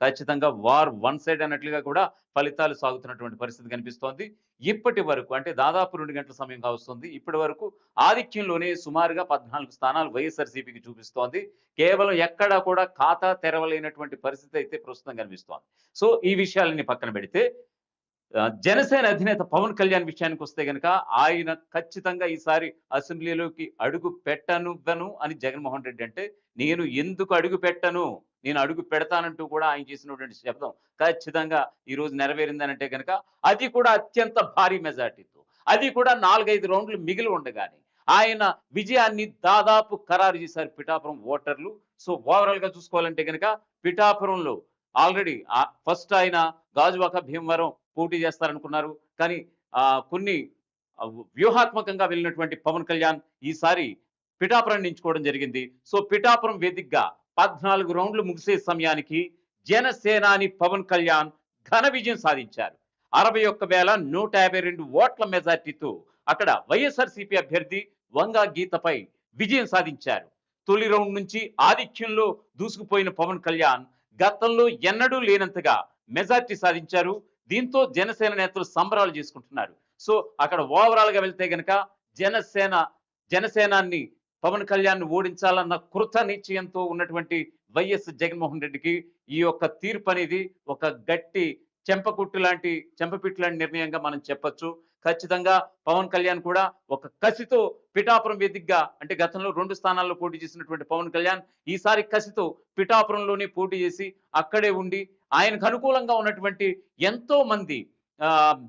ఖచ్చితంగా war one side అన్నట్లుగా కూడా ఫలితాలు సాగుతున్నటువంటి పరిస్థితి కనిపిస్తోంది. ఇప్పటి వరకు అంటే దాదాపు రెండు గంటల సమయం కావస్తుంది. ఇప్పటి వరకు ఆధిక్యంలోనే సుమారుగా పద్నాలుగు స్థానాలు వైఎస్ఆర్సీపీకి చూపిస్తోంది. కేవలం ఎక్కడా కూడా ఖాతా తెరవలేనటువంటి పరిస్థితి అయితే ప్రస్తుతం కనిపిస్తోంది. సో ఈ విషయాలని పక్కన పెడితే జనసేన అధినేత పవన్ కళ్యాణ్ విషయానికి వస్తే గనక ఆయన ఖచ్చితంగా ఈసారి అసెంబ్లీలోకి అడుగు పెట్టనువ్వను అని జగన్మోహన్ రెడ్డి అంటే నేను ఎందుకు అడుగు పెట్టను? నేను అడుగు పెడతానంటూ కూడా ఆయన చేసినటువంటి శబ్దం ఖచ్చితంగా ఈ రోజు నెరవేరిందనంటే గనక అది కూడా అత్యంత భారీ మెజార్టీతో అది కూడా నాలుగైదు రౌండ్లు మిగిలి ఉండగానే ఆయన విజయాన్ని దాదాపు ఖరారు చేశారు పిఠాపురం ఓటర్లు. సో ఓవరాల్గా చూసుకోవాలంటే గనక పిఠాపురంలో ఆల్రెడీ ఫస్ట్ ఆయన గాజువాక భీమవరం పోటీ చేస్తారనుకున్నారు. కానీ ఆ, కొన్ని వ్యూహాత్మకంగా వెళ్ళినటువంటి పవన్ కళ్యాణ్ ఈసారి పిఠాపురం ఎంచుకోవడం జరిగింది. సో పిఠాపురం వేదికగా పద్నాలుగు రౌండ్లు ముగిసే సమయానికి జనసేనాని పవన్ కళ్యాణ్ ఘన విజయం సాధించారు. అరవై ఒక్క వేల నూట యాభై రెండు ఓట్ల మెజార్టీతో అక్కడ వైఎస్ఆర్సీపీ అభ్యర్థి వంగా గీతపై విజయం సాధించారు. తొలి రౌండ్ నుంచి ఆధిక్యంలో దూసుకుపోయిన పవన్ కళ్యాణ్ గతంలో ఎన్నడూ లేనంతగా మెజార్టీ సాధించారు. దీంతో జనసేన నేతలు సంబరాలు చేసుకుంటున్నారు. సో అక్కడ ఓవరాల్గా వెళ్తే గనక జనసేన జనసేనాన్ని పవన్ కళ్యాణ్ ఓడించాలన్న కృత నిశ్చయంతో ఉన్నటువంటి వైఎస్ జగన్మోహన్ రెడ్డికి ఈ యొక్క తీర్పు అనేది ఒక గట్టి చెంపకుట్టు లాంటి చెంపపిట్టు లాంటి నిర్ణయంగా మనం చెప్పొచ్చు. ఖచ్చితంగా పవన్ కళ్యాణ్ కూడా ఒక కసితో పిఠాపురం వేదికగా అంటే గతంలో రెండు స్థానాల్లో పోటీ చేసినటువంటి పవన్ కళ్యాణ్ ఈసారి కసితో పిఠాపురంలోనే పోటీ చేసి అక్కడే ఉండి ఆయనకు అనుకూలంగా ఉన్నటువంటి ఎంతో మంది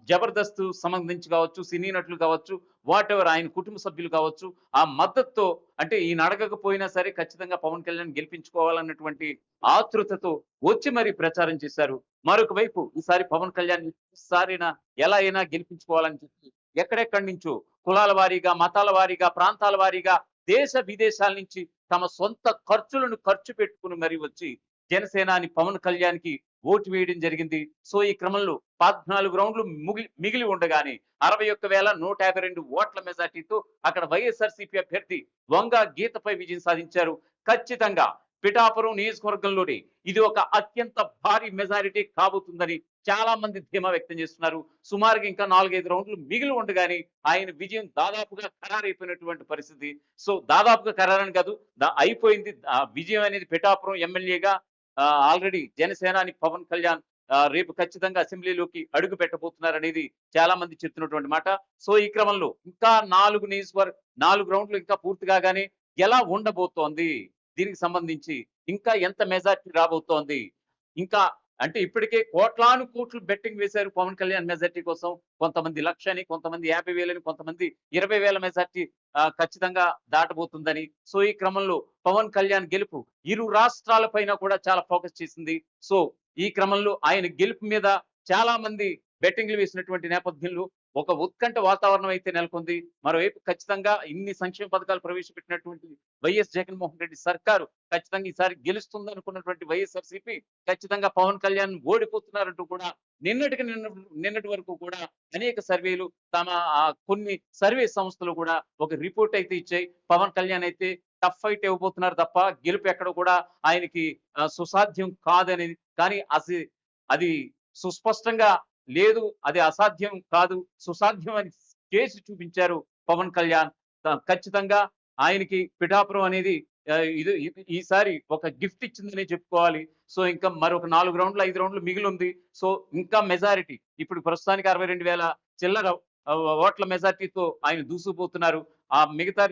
జబర్దస్త్ సంబంధించి కావచ్చు సినీ నటులు కావచ్చు వాట్ ఎవర్ ఆయన కుటుంబ సభ్యులు కావచ్చు ఆ మద్దతుతో అంటే ఈయన అడగకపోయినా సరే ఖచ్చితంగా పవన్ కళ్యాణ్ గెలిపించుకోవాలన్నటువంటి ఆతృతతో వచ్చి మరి ప్రచారం చేశారు. మరొక వైపు ఈసారి పవన్ కళ్యాణ్ ఈసారినా ఎలా అయినా గెలిపించుకోవాలని చెప్పి ఎక్కడెక్కడి నుంచో కులాల వారీగా మతాల వారీగా ప్రాంతాల వారీగా దేశ విదేశాల నుంచి తమ సొంత ఖర్చులను ఖర్చు పెట్టుకుని మరి వచ్చి జనసేనాని పవన్ కళ్యాణ్కి ఓటు వేయడం జరిగింది. సో ఈ క్రమంలో పద్నాలుగు రౌండ్లు మిగిలి ఉండగానే అరవై ఒక్క వేల నూట యాభై రెండు ఓట్ల మెజార్టీతో అక్కడ వైఎస్ఆర్సీపీ అభ్యర్థి వంగ గీతపై విజయం సాధించారు. ఖచ్చితంగా పిఠాపురం నియోజకవర్గంలోని ఇది ఒక అత్యంత భారీ మెజారిటీ కాబోతుందని చాలా మంది ధీమా వ్యక్తం చేస్తున్నారు. సుమారుగా ఇంకా నాలుగైదు రౌండ్లు మిగిలి ఉండగానే ఆయన విజయం దాదాపుగా ఖరారైపోయినటువంటి పరిస్థితి. సో దాదాపుగా ఖరారని కాదు అయిపోయింది. విజయం అనేది పిఠాపురం ఎమ్మెల్యేగా ఆల్రెడీ జనసేనాని పవన్ కళ్యాణ్ రేపు ఖచ్చితంగా అసెంబ్లీలోకి అడుగు పెట్టబోతున్నారు అనేది చాలా మంది చెప్తున్నటువంటి మాట. సో ఈ క్రమంలో ఇంకా నాలుగు నియోజకవర్గ నాలుగు రౌండ్లు ఇంకా పూర్తి కాగానే ఎలా ఉండబోతోంది? దీనికి సంబంధించి ఇంకా ఎంత మెజార్టీ రాబోతోంది? ఇంకా అంటే ఇప్పటికే కోట్లాను కోట్లు బెట్టింగ్ వేశారు పవన్ కళ్యాణ్ మెజార్టీ కోసం. కొంతమంది లక్షని కొంతమంది యాభై వేలని కొంతమంది ఇరవై వేల మెజార్టీ ఖచ్చితంగా దాటబోతుందని. సో ఈ క్రమంలో పవన్ కళ్యాణ్ గెలుపు ఇరు రాష్ట్రాల పైన కూడా చాలా ఫోకస్ చేసింది. సో ఈ క్రమంలో ఆయన గెలుపు మీద చాలా మంది బెట్టింగ్లు వేసినటువంటి నేపథ్యంలో ఒక ఉత్కంఠ వాతావరణం అయితే నెలకొంది. మరోవైపు ఖచ్చితంగా ఇన్ని సంక్షేమ పథకాలు ప్రవేశపెట్టినటువంటి వైఎస్ జగన్మోహన్ రెడ్డి సర్కారు ఖచ్చితంగా ఈసారి గెలుస్తుంది అనుకున్నటువంటి వైఎస్ఆర్సీపీ ఖచ్చితంగా పవన్ కళ్యాణ్ ఓడిపోతున్నారంటూ కూడా నిన్నటికి నిన్న నిన్నటి వరకు కూడా అనేక సర్వేలు తమ కొన్ని సర్వే సంస్థలు కూడా ఒక రిపోర్ట్ అయితే ఇచ్చాయి. పవన్ కళ్యాణ్ అయితే టఫ్ ఫైట్ ఇవ్వబోతున్నారు తప్ప గెలుపు ఎక్కడ కూడా ఆయనకి సుసాధ్యం కాదనేది కానీ అది అది సుస్పష్టంగా లేదు అది అసాధ్యం కాదు సుసాధ్యం అని చేసి చూపించారు పవన్ కళ్యాణ్. ఖచ్చితంగా ఆయనకి పిఠాపురం అనేది ఇది ఈసారి ఒక గిఫ్ట్ ఇచ్చిందని చెప్పుకోవాలి. సో ఇంకా మరొక నాలుగు రౌండ్లు ఐదు రౌండ్లు మిగిలి ఉంది సో ఇంకా మెజారిటీ. ఇప్పుడు ప్రస్తుతానికి అరవై రెండు వేల చిల్లర ఓట్ల మెజారిటీతో ఆయన దూసుకుపోతున్నారు. ఆ మిగతా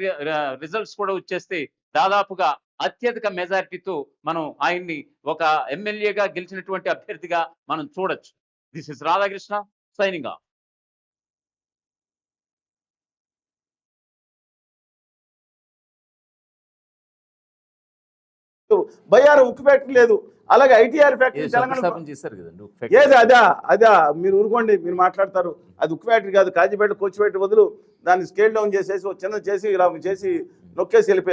రిజల్ట్స్ కూడా వచ్చేస్తే దాదాపుగా అత్యధిక మెజారిటీతో మనం ఆయన్ని ఒక ఎమ్మెల్యేగా గెలిచినటువంటి అభ్యర్థిగా మనం చూడొచ్చు. This is Radhakrishna signing off Bayyaram ఉక్కు ఫ్యాక్టరీ లేదు. అలాగే ఐటీఆర్ ఫ్యాక్టరీ తెలంగాణ శంకుస్థాపన చేశారు కదండి ఒక ఏది factory. అదా అదా మీరు ఊరుకోండి మీరు మాట్లాడతారు. అది ఉక్కు ఫ్యాక్టరీ కాదు కాజీపేట కోచిపేట బదులు దాన్ని స్కేల్ డౌన్ చేసేసి చిన్న చేసి ఇలా చేసి నొక్కేసి వెళ్ళిపోయారు.